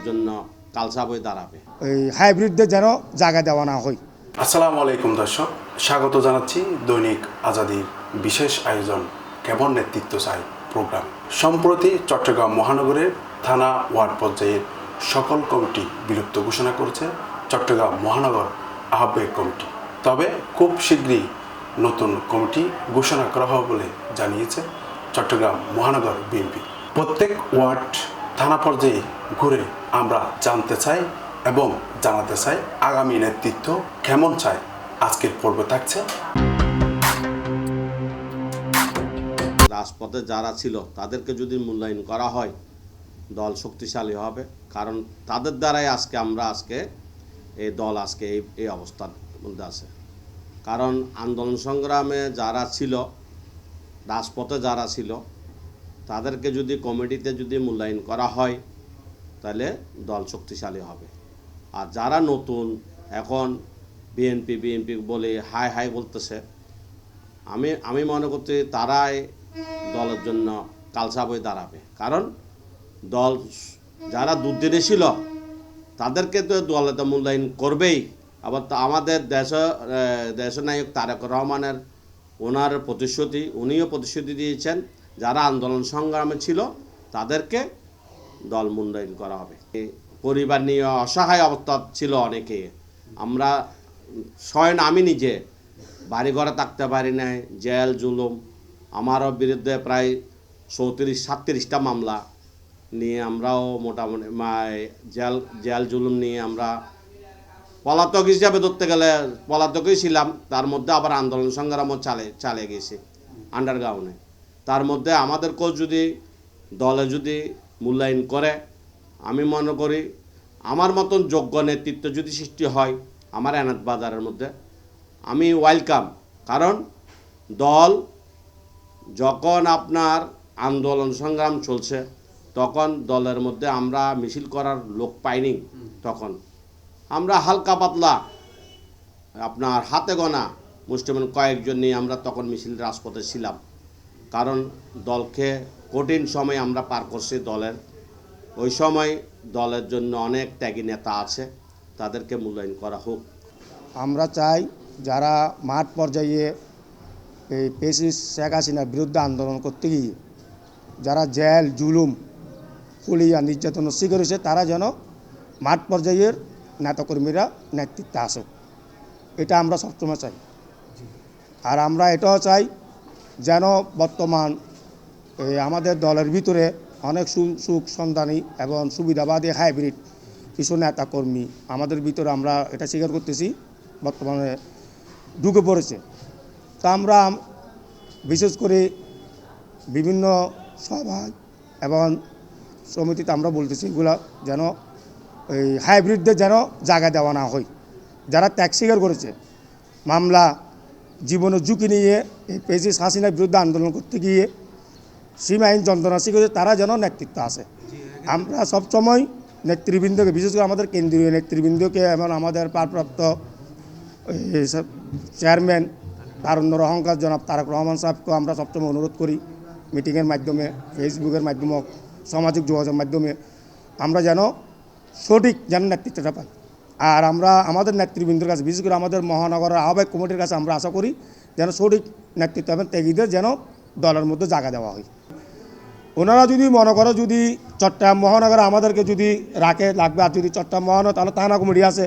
দলের জন্য কালসা বই দাঁড়াবে। ওই হাইব্রিডদের যেন জায়গা দেওয়া না হয়। আসসালামু আলাইকুম দর্শক স্বাগত জানাচ্ছি দৈনিক আজাদির বিশেষ আয়োজন কেমন নেতৃত্ব চাই প্রোগ্রাম। সম্প্রতি চট্টগ্রাম মহানগরের থানা ওয়ার্ড পর্যায়ের সকল কমিটি বিলুপ্ত ঘোষণা করেছে চট্টগ্রাম মহানগর আহ্বায়ক কমিটি। তবে খুব শীঘ্রই নতুন কমিটি ঘোষণা করা হবে বলে জানিয়েছে চট্টগ্রাম মহানগর বিএনপি। প্রত্যেক ওয়ার্ড থানা পর্যায়ে ঘুরে আমরা জানতে চাই এবং জানাতে চাই আগামী নেতৃত্ব কেমন চাই আজকের পর্বে থাকছে। রাজপথে যারা ছিল, তাদেরকে যদি মূল্যায়ন করা হয়, দল শক্তিশালী হবে। কারণ তাদের দ্বারাই আজকে আমরা আজকে এই দল আজকে এই এই অবস্থার মধ্যে আছে। কারণ আন্দোলন সংগ্রামে যারা ছিল, রাজপথে যারা ছিল তাদেরকে যদি কমিটিতে যদি মূল্যায়ন করা হয়, তাহলে দল শক্তিশালী হবে। আর যারা নতুন, এখন বিএনপি বিএনপি বলে হাই হাই বলতেছে, আমি আমি মনে করছি তারাই দলের জন্য কালসা বই দাঁড়াবে। কারণ দল, যারা দুর্দিনে ছিল তাদেরকে তো দলে তো মূল্যায়ন করবেই। আবার তো আমাদের দেশ দেশনায়ক তারেক রহমানের ওনার প্রতিশ্রুতি, উনিও প্রতিশ্রুতি দিয়েছেন যারা আন্দোলন সংগ্রামে ছিল, তাদেরকে দল মূল্যায়ন করা হবে। পরিবার নিয়ে অসহায় অবস্থা ছিল অনেকে। আমরা স্বয়ং আমি নিজে বাড়ি ঘরে থাকতে পারি নাই, জেল, জুলুম আমারও বিরুদ্ধে প্রায় চৌত্রিশ, সাতত্রিশটা মামলা নিয়ে আমরাও মোটামুটি জেল জেল, জুলুম নিয়ে আমরা পলাতক হিসাবে ধরতে গেলে পলাতকই ছিলাম, তার মধ্যে আবার আন্দোলন সংগ্রামও চালে, চালিয়ে গেছে আন্ডারগ্রাউন্ডে তার মধ্যে আমাদেরকেও যদি দলে যদি মূল্যায়ন করে, আমি মনে করি আমার মতন যোগ্য নেতৃত্ব যদি সৃষ্টি হয় আমার এনাদ বাজারের মধ্যে, আমি ওয়েলকাম। কারণ দল যখন আপনার আন্দোলন সংগ্রাম চলছে, তখন দলের মধ্যে আমরা মিছিল করার লোক পাইনি তখন। আমরা হালকা পাতলা, আপনার হাতে গোনা মুসলিমান কয়েকজন নিয়ে আমরা তখন মিছিল রাজপথে ছিলাম। কারণ দলকে কঠিন সময় আমরা পার করছি দলের। ওই সময় দলের জন্য অনেক ত্যাগী নেতা আছে, তাদেরকে মূল্যায়ন করা হোক। আমরা চাই যারা মাঠ পর্যায়ে এই পেশি শেখ হাসিনার বিরুদ্ধে আন্দোলন করতে গিয়ে, যারা জেল, জুলুম পুলিয়া নির্যাতনের শিকার হয়েছে, তারা যেন মাঠ পর্যায়ের নেতাকর্মীরা নেতৃত্বে আসুক। এটা আমরা সবসময় চাই। আর আমরা এটাও চাই যেন বর্তমান আমাদের দলের ভিতরে অনেক সুখ সন্ধানী এবং সুবিধাবাদী হাইব্রিড কিছু নেতাকর্মী আমাদের ভিতরে আমরা এটা স্বীকার করতেছি, বর্তমানে ঢুকে পড়েছে। তা আমরা বিশেষ করে বিভিন্ন সভায় এবং সমিতিতে আমরা বলতেছি, এগুলা যেন, এই হাইব্রিডদের যেন জায়গা দেওয়া না হয়। যারা ত্যাগ স্বীকার করেছে, মামলা জীবনের ঝুঁকি নিয়ে এই পেজিস হাসিনার বিরুদ্ধে আন্দোলন করতে গিয়ে সীমাহীন যন্ত্রণা শিখেছে তারা যেন নেতৃত্ব আছে। আমরা সবসময় নেতৃবৃন্দকে, বিশেষ করে আমাদের কেন্দ্রীয় নেতৃবৃন্দকে, এবং আমাদের সব চেয়ারম্যান তারুণ্যর অহংকার জনাব তারেক রহমান সাহেবকে আমরা সবসময় অনুরোধ করি, মিটিংয়ের মাধ্যমে, ফেসবুকের মাধ্যমে, সামাজিক যোগাযোগের মাধ্যমে, আমরা যেন সঠিক যেন নেতৃত্বটা পাই। আর আমরা আমাদের নেতৃবৃন্দের কাছে, বিশেষ করে আমাদের মহানগরের আহ্বায়ক কমিটির কাছে আমরা আশা করি যেন সঠিক নেতৃত্ব এবং ত্যাগীদের যেন দলের মধ্যে জায়গা দেওয়া হয়। ওনারা যদি মনে করো যদি চট্টগ্রাম মহানগরে আমাদেরকে যদি রাখে, লাগবে, আর যদি চট্টগ্রাম মহানগর তাহলে থানা কমিটি আছে।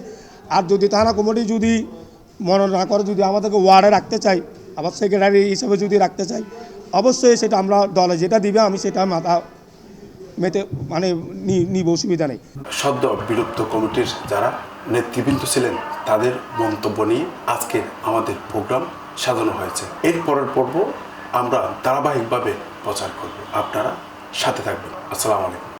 আর যদি থানা কমিটি যদি মনে না করে যদি আমাদেরকে ওয়ার্ডে রাখতে চাই আবার সেক্রেটারি হিসেবে যদি রাখতে চাই অবশ্যই সেটা আমরা দলে যেটা দিবে আমি সেটা মাথা মেতে মানে নিব, অসুবিধা নেই। সদ্য বিলুপ্ত কমিটির যারা নেতৃবৃন্দ ছিলেন, তাদের মন্তব্য নিয়ে আজকে আমাদের প্রোগ্রাম সাজানো হয়েছে। এর পরের পর্ব আমরা ধারাবাহিকভাবে প্রচার করব। আপনারা সাথে থাকবেন। আসসালামু আলাইকুম।